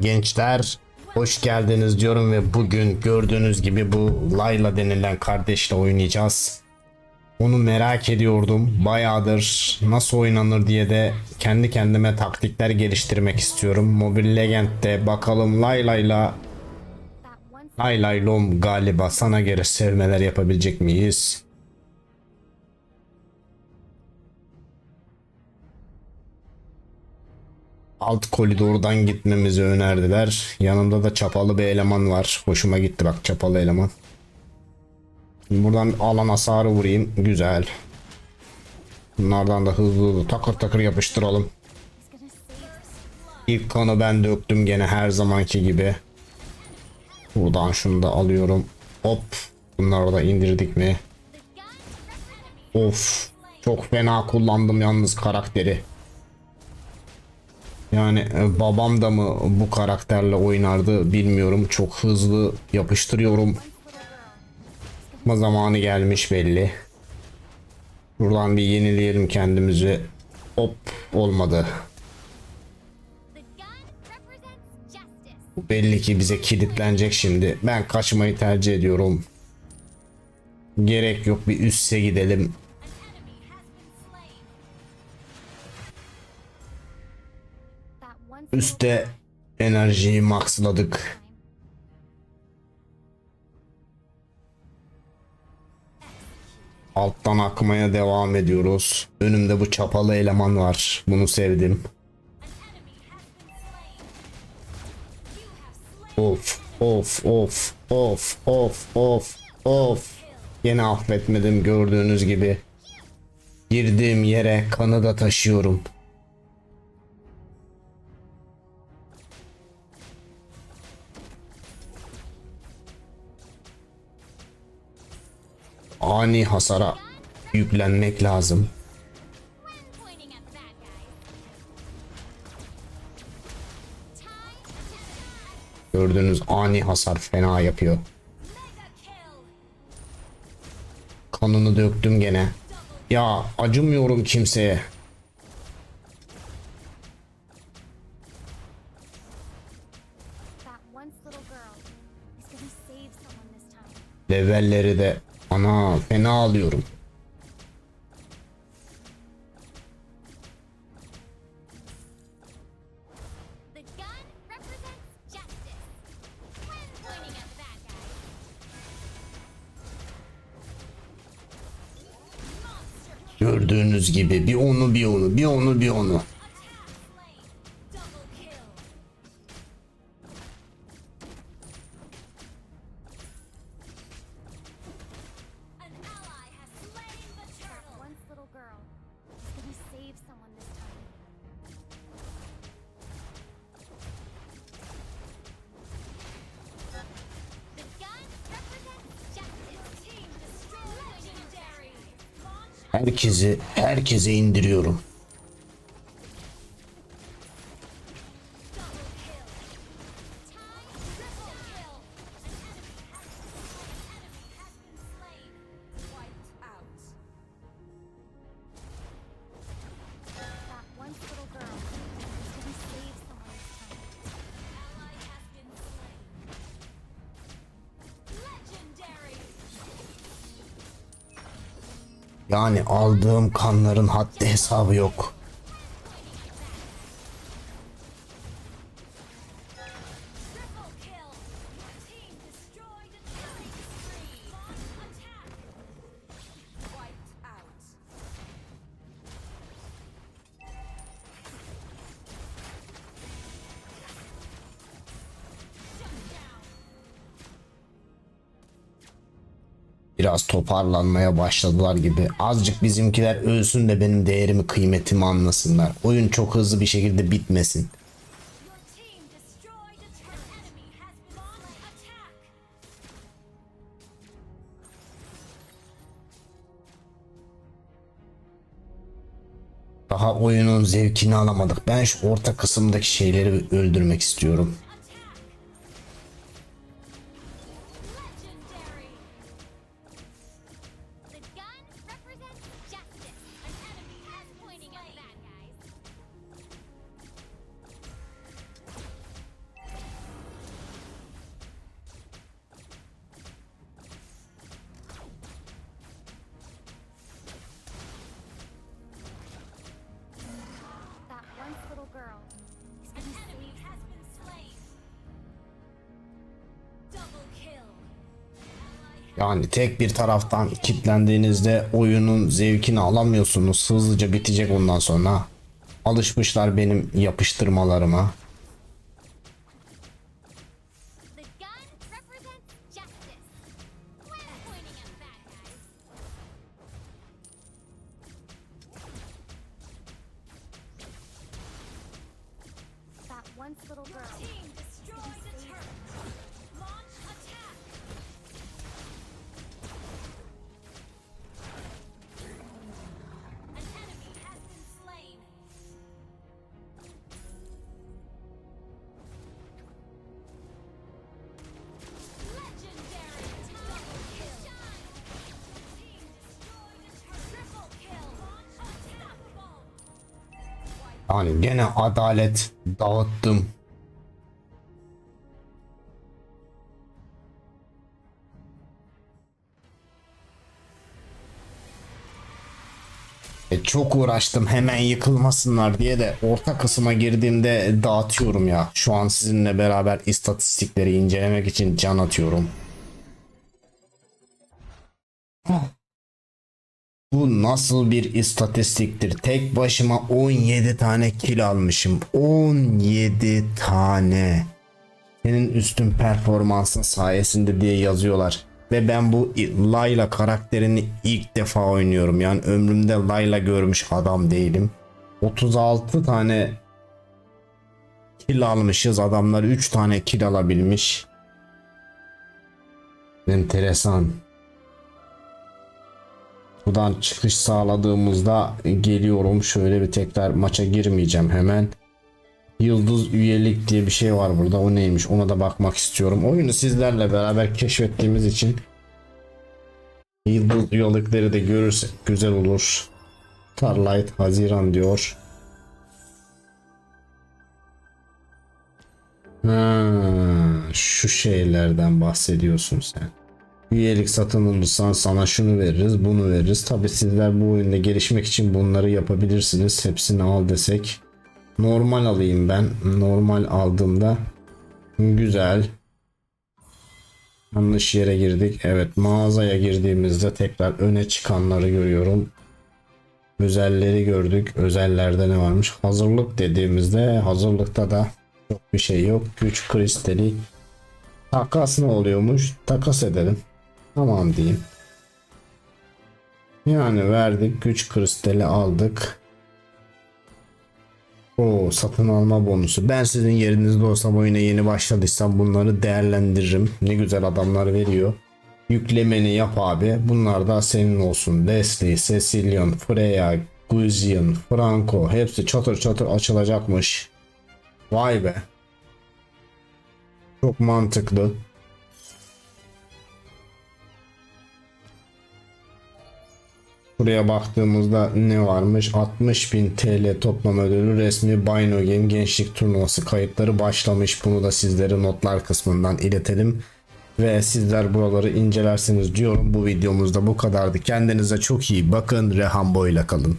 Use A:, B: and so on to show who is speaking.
A: gençler. Hoş geldiniz diyorum ve bugün gördüğünüz gibi bu Layla denilen kardeşle oynayacağız. Onu merak ediyordum. Bayağıdır nasıl oynanır diye de kendi kendime taktikler geliştirmek istiyorum. Mobile Legend'de bakalım Layla'yla Laylaylom galiba sana göre sevmeler yapabilecek miyiz? Alt koridordan gitmemizi önerdiler. Yanımda da çapalı bir eleman var. Hoşuma gitti bak çapalı eleman. Buradan alan hasarı vurayım. Güzel. Bunlardan da hızlı hızlı takır takır yapıştıralım. İlk kanı ben döktüm gene her zamanki gibi. Buradan şunu da alıyorum. Hop. Bunları da indirdik mi? Of. Çok fena kullandım yalnız karakteri. Yani e, babam da mı bu karakterle oynardı bilmiyorum. Çok hızlı yapıştırıyorum. Ama zamanı gelmiş belli. Buradan bir yenileyelim kendimizi. Hop olmadı. Belli ki bize kilitlenecek şimdi. Ben kaçmayı tercih ediyorum. Gerek yok bir üste gidelim. Üste enerjiyi maxladık. Alttan akmaya devam ediyoruz. Önümde bu çapalı eleman var. Bunu sevdim. Of of of of of of of. Yine affetmedim gördüğünüz gibi. Girdiğim yere kanı da taşıyorum. Ani hasara yüklenmek lazım. Gördüğünüz ani hasar fena yapıyor. Kanını döktüm gene. Ya acımıyorum kimseye. Levelleri de ana fena alıyorum. Gördüğünüz gibi bir onu bir onu bir onu bir onu. Herkesi herkese indiriyorum. Yani aldığım kanların haddi hesabı yok. Biraz toparlanmaya başladılar gibi. Azıcık bizimkiler ölsün de benim değerimi kıymetimi anlasınlar. Oyun çok hızlı bir şekilde bitmesin. Daha oyunun zevkini alamadık. Ben şu orta kısımdaki şeyleri öldürmek istiyorum. Yani tek bir taraftan kilitlendiğinizde oyunun zevkini alamıyorsunuz. Hızlıca bitecek ondan sonra. Alışmışlar benim yapıştırmalarıma.
B: That once little girl.
A: Yani gene adalet dağıttım. E, çok uğraştım hemen yıkılmasınlar diye de orta kısma girdiğimde dağıtıyorum ya. Şu an sizinle beraber istatistikleri incelemek için can atıyorum. Nasıl bir istatistiktir? Tek başıma 17 tane kill almışım. 17 tane. Senin üstün performansın sayesinde diye yazıyorlar. Ve ben bu Layla karakterini ilk defa oynuyorum. Yani ömrümde Layla görmüş adam değilim. 36 tane kill almışız. Adamlar 3 tane kill alabilmiş. Enteresan. Buradan çıkış sağladığımızda geliyorum. Şöyle bir tekrar maça girmeyeceğim hemen. Yıldız üyelik diye bir şey var burada. O neymiş? Ona da bakmak istiyorum. Oyunu sizlerle beraber keşfettiğimiz için Yıldız üyelikleri de görürsek güzel olur. Starlight Haziran diyor. Ha, şu şeylerden bahsediyorsun sen. Üyelik satın alırsan sana şunu veririz, bunu veririz. Tabi sizler bu oyunda gelişmek için bunları yapabilirsiniz. Hepsini al desek. Normal alayım ben. Normal aldığımda güzel. Yanlış yere girdik. Evet mağazaya girdiğimizde tekrar öne çıkanları görüyorum. Özelleri gördük. Özellerde ne varmış? Hazırlık dediğimizde hazırlıkta da çok bir şey yok. Güç kristali. Takas ne oluyormuş? Takas edelim. Tamam diyeyim. Yani verdik. Güç kristali aldık. O satın alma bonusu. Ben sizin yerinizde olsam oyuna yeni başladıysam bunları değerlendiririm. Ne güzel adamlar veriyor. Yüklemeni yap abi. Bunlar da senin olsun. Leslie, Cecilion, Freya, Guzian, Franco hepsi çatır çatır açılacakmış. Vay be. Çok mantıklı. Buraya baktığımızda ne varmış? 60.000 TL toplam ödülü resmi Bino Game gençlik turnuvası kayıtları başlamış. Bunu da sizlere notlar kısmından iletelim. Ve sizler buraları incelersiniz diyorum. Bu videomuzda bu kadardı. Kendinize çok iyi bakın. Rehambo ile kalın.